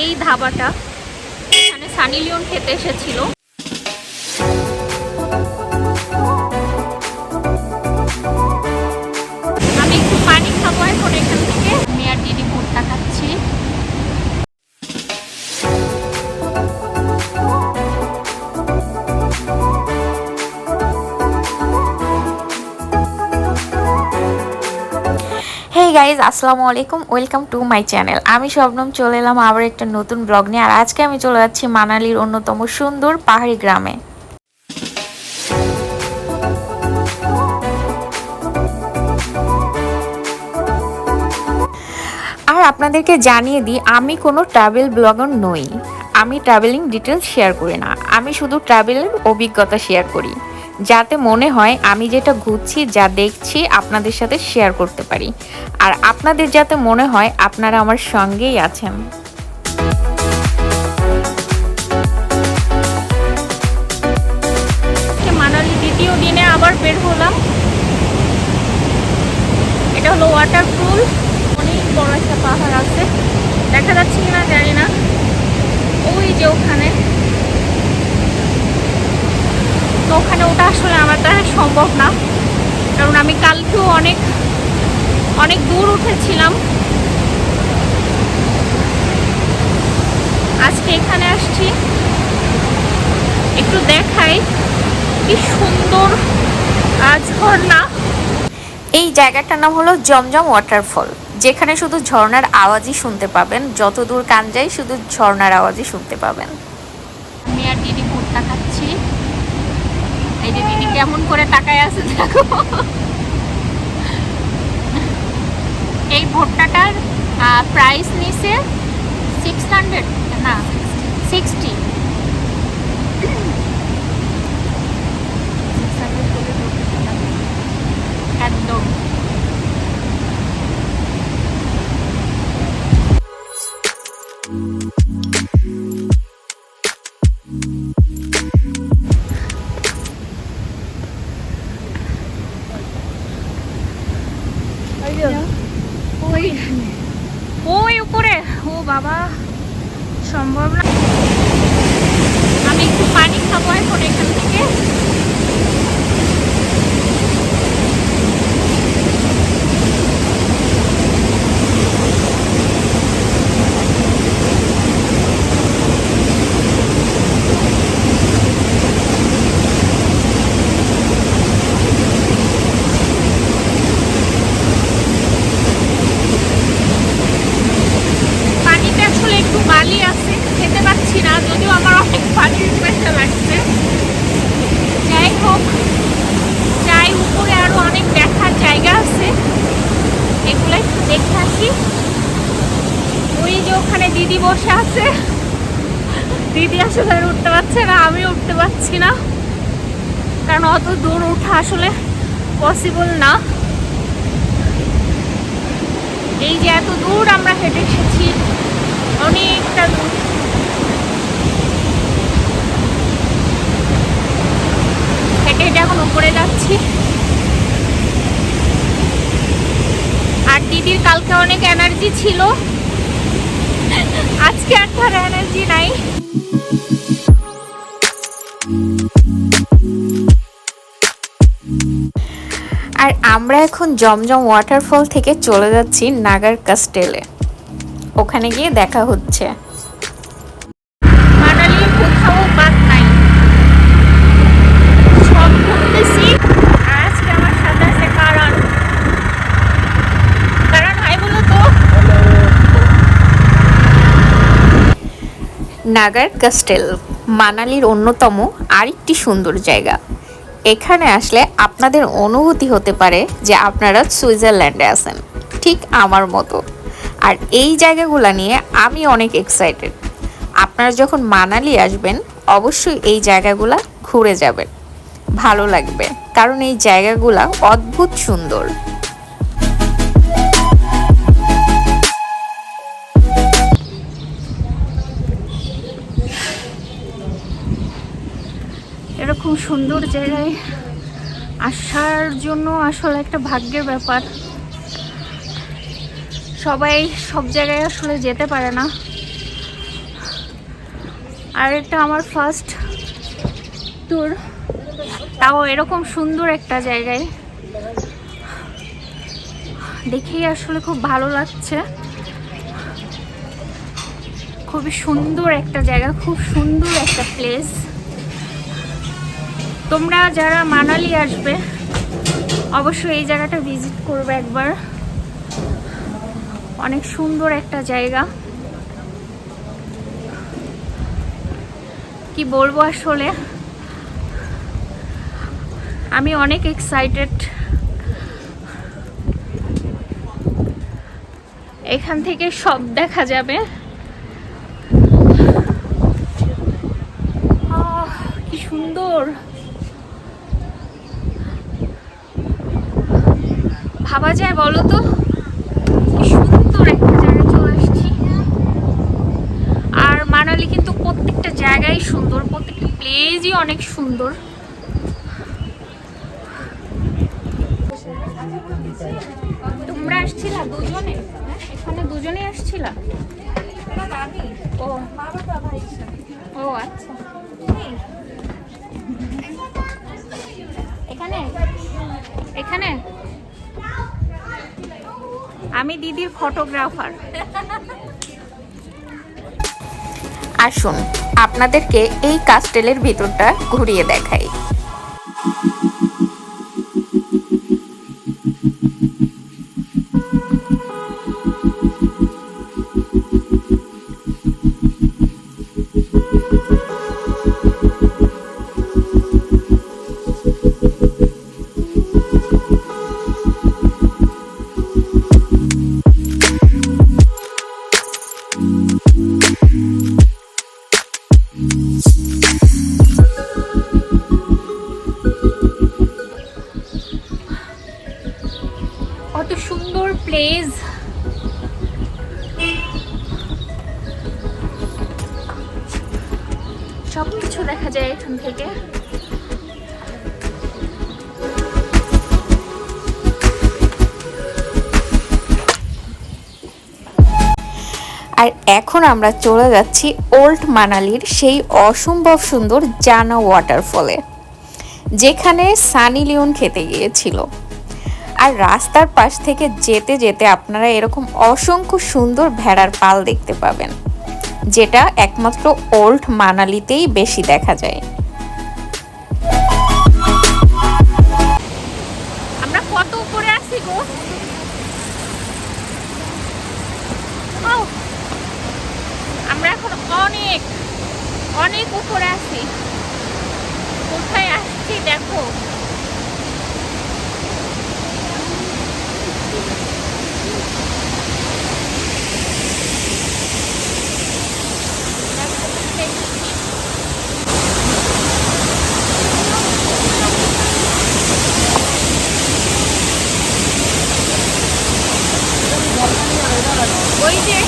এই ধাবাটা। এখানে সানি লিওন খেতে এসেছিল। গাইজ আসসালামু আলাইকুম ওয়েলকাম টু মাই চ্যানেল আমি শবনম চলে এলাম আবার একটা নতুন ব্লগ নিয়ে, আর আজকে আমি চলে যাচ্ছি মানালির অন্যতম সুন্দর পাহাড়ি গ্রামে। আর আপনাদেরকে জানিয়ে দিই, আমি কোনো ট্রাভেল ব্লগার নই। আমি ট্রাভেলিং ডিটেলস শেয়ার করি না। আমি শুধু ট্রাভেলের অভিজ্ঞতা শেয়ার করি। যাতে মনে হয় আমি যেটা ঘুরছি, যা দেখছি, আপনাদের সাথে শেয়ার করতে পারি। আর আপনাদের যাতে মনে হয় আপনারা আমার সঙ্গেই আছেন। মানালি দ্বিতীয় দিনে আবার বের হলাম। এটা হলো ওয়াটারফুল অনেক বড় একটা পাহাড় আছে। দেখা যাচ্ছে কিনা জানি না। ওই যে ওখানে। তো ওখানে ওটা আসলে আমার দ্বারা সম্ভব না। কারণ আমি কালকেও অনেক অনেক দূর উঠেছিলাম। আজকে এখানে আসছি। একটু দেখাই কি সুন্দর ঝর্ণা এই জায়গাটার নাম হলো জমজম ওয়াটারফল যেখানে শুধু ঝর্ণার আওয়াজই শুনতে পাবেন যত দূর কান যায় শুধু ঝর্ণার আওয়াজই শুনতে পাবেন। আমি আর দিদি যে দিদি কেমন করে তাকায় আছে দেখো। এই ভুট্টাটার প্রাইস নিছে সিক্স হান্ড্রেড না সিক্সটি ওই উপরে। ও বাবা সম্ভব না। আমি একটু পানি খাব এখন এখান থেকে পানিতে আসলে একটু বালি আছে খেতে পাচ্ছি না যদিও আমার অনেক পানির পেটে লাগছে যাই হোক যাই উপরে আরও অনেক দেখার জায়গা আছে এগুলো একটু দেখে আসি ওই যে ওখানে দিদি বসে আছে। দিদি আসলে উঠতে পারছে না, আমি উঠতে পারছি না। কারণ অত দূর ওঠা আসলে পসিবল না। এই যে এত দূর আমরা হেঁটে এসেছি, অনেকটা দূর। হেঁটে হেঁটে এখন উপরে যাচ্ছি। আর দিদির কালকে অনেক এনার্জি ছিল। আজকে আর তার এনার্জি নাই। আর আমরা এখন জমজম ওয়াটারফল থেকে চলে যাচ্ছি নাগার কাস্টেলে ওখানে গিয়ে দেখা হচ্ছে মানালির কোথাও বাদ নাই সব ঘুরতেছি আর আজকে আমার সাথে আছে কারণ কারণ ভাই বলো তো নাগার কাস্টেল, মানালির অন্যতম আরেকটি সুন্দর জায়গা। এখানে আসলে আপনাদের অনুভূতি হতে পারে যে আপনারা সুইজারল্যান্ডে আছেন, ঠিক আমার মতো। আর এই জায়গাগুলো নিয়ে আমি অনেক এক্সাইটেড আপনারা যখন মানালি আসবেন, অবশ্যই এই জায়গাগুলা ঘুরে যাবেন। ভালো লাগবে, কারণ এই জায়গাগুলো অদ্ভুত সুন্দর। এরকম সুন্দর জায়গায় আসার জন্য আসলে একটা ভাগ্যের ব্যাপার। সবাই সব জায়গায় আসলে যেতে পারে না। আর এটা আমার ফার্স্ট ট্যুর তাও এরকম সুন্দর একটা জায়গায়। দেখেই আসলে খুব ভালো লাগছে। খুবই সুন্দর একটা জায়গা, খুব সুন্দর একটা প্লেস তোমরা যারা মানালি আসবে, অবশ্যই এই জায়গাটা ভিজিট করবে একবার। অনেক সুন্দর একটা জায়গা। কি বলব আসলে? আমি অনেক এক্সাইটেড এখান থেকে সব দেখা যাবে। কি সুন্দর। ভাবা যায় বলো তো সুন্দর একটা জায়গায় চলে আসছি। আর মানালি কিন্তু প্রত্যেকটা জায়গায় সুন্দর, প্রত্যেকটা প্লেসই অনেক সুন্দর। তোমরা আসছিলা দুজনে? হ্যাঁ? এখানে দুজনে আসছিলা? ও। ও আচ্ছা। এখানে? এখানে? আমি দিদির ফটোগ্রাফার আসুন আপনাদেরকে এই কাস্টেলের ভিতরটা ঘুরিয়ে দেখাই। আর এখন আমরা চলে যাচ্ছি ওল্ড মানালির সেই অসম্ভব সুন্দর জানা ওয়াটারফলে যেখানে সানি লিওন খেতে গিয়েছিল। আর রাস্তার পাশ থেকে যেতে যেতে আপনারা এরকম অসংখ্য সুন্দর ভেড়ার পাল দেখতে পাবেন, যেটা একমাত্র ওল্ড মানালিতেই বেশি দেখা যায়। অনেক অনেক উপরে আছি। কোথায় আসছি দেখো? ওই যে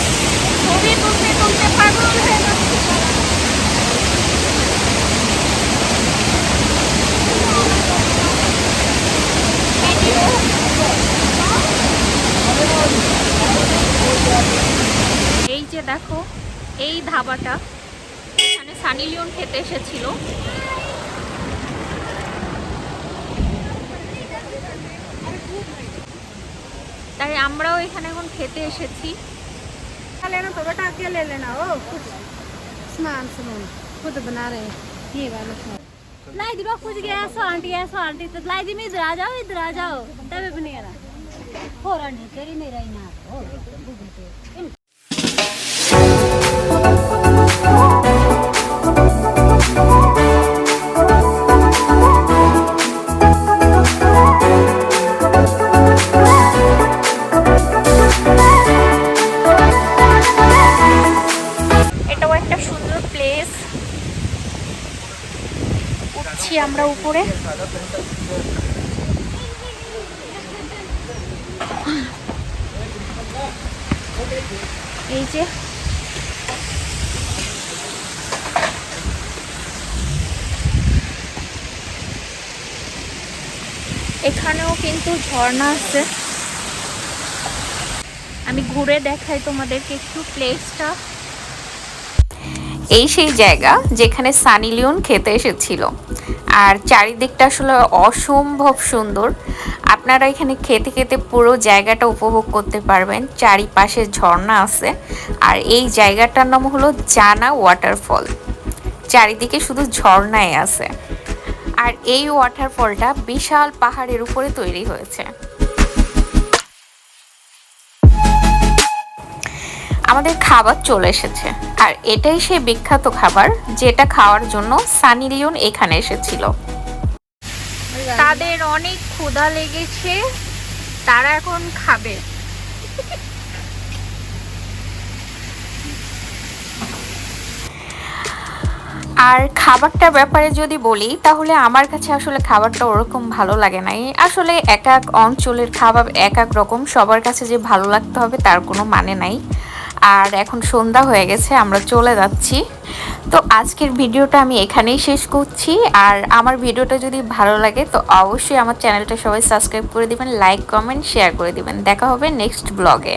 ছবি তুলতে এই যে দেখো, এই ধাবাটা, এখানে সানি লিওন খেতে এসেছিল। তাই আমরাও এখানে এখন খেতে এসেছি। लेना तो बेटा ले लेना हो। कुछ सामान सामान खुद बना रहे हैं। ये वाला लाई दी कुछ गया सो आंटी है, सो आंटी। तो लाई दी, मैं इधर आ जाओ, इधर आ जाओ। तब बने रहा हो रहा नहीं, तेरी नहीं रही ना। हो गूगल पे আমরা উপরে। এই যে। এখানেও কিন্তু ঝর্ণা আছে। আমি ঘুরে দেখাই তোমাদেরকে একটু প্লেসটা এই সেই জায়গা যেখানে সানি লিওন খেতে এসেছিল। আর চারিদিকটা আসলে অসম্ভব সুন্দর। আপনারা এখানে খেতে খেতে পুরো জায়গাটা উপভোগ করতে পারবেন। চারিপাশে ঝর্ণা আছে। আর এই জায়গাটার নাম হলো জানা ওয়াটারফল। চারিদিকে শুধু ঝর্ণাই আছে। আর এই ওয়াটারফলটা বিশাল পাহাড়ের উপরে তৈরি হয়েছে। আমাদের খাবার চলে এসেছে। আর এটাই সেই বিখ্যাত খাবার যেটা খাওয়ার জন্য সানি লিওন এখানে এসেছিল। তাদের অনেক ক্ষুধা লেগেছে তারা এখন খাবে। আর খাবারটার ব্যাপারে যদি বলি তাহলে আমার কাছে আসলে খাবারটা ওরকম ভালো লাগে নাই। আসলে এক এক অঞ্চলের খাবার এক এক রকম সবার কাছে যে ভালো লাগতে হবে তার কোনো মানে নাই। আর এখন সন্ধ্যা হয়ে গেছে, আমরা চলে যাচ্ছি। তো আজকের ভিডিওটা আমি এখানেই শেষ করছি। আর আমার ভিডিওটা যদি ভালো লাগে, তো অবশ্যই আমার চ্যানেলটা সবাই সাবস্ক্রাইব করে দিবেন, লাইক, কমেন্ট, শেয়ার করে দিবেন। দেখা হবে নেক্সট ব্লগে।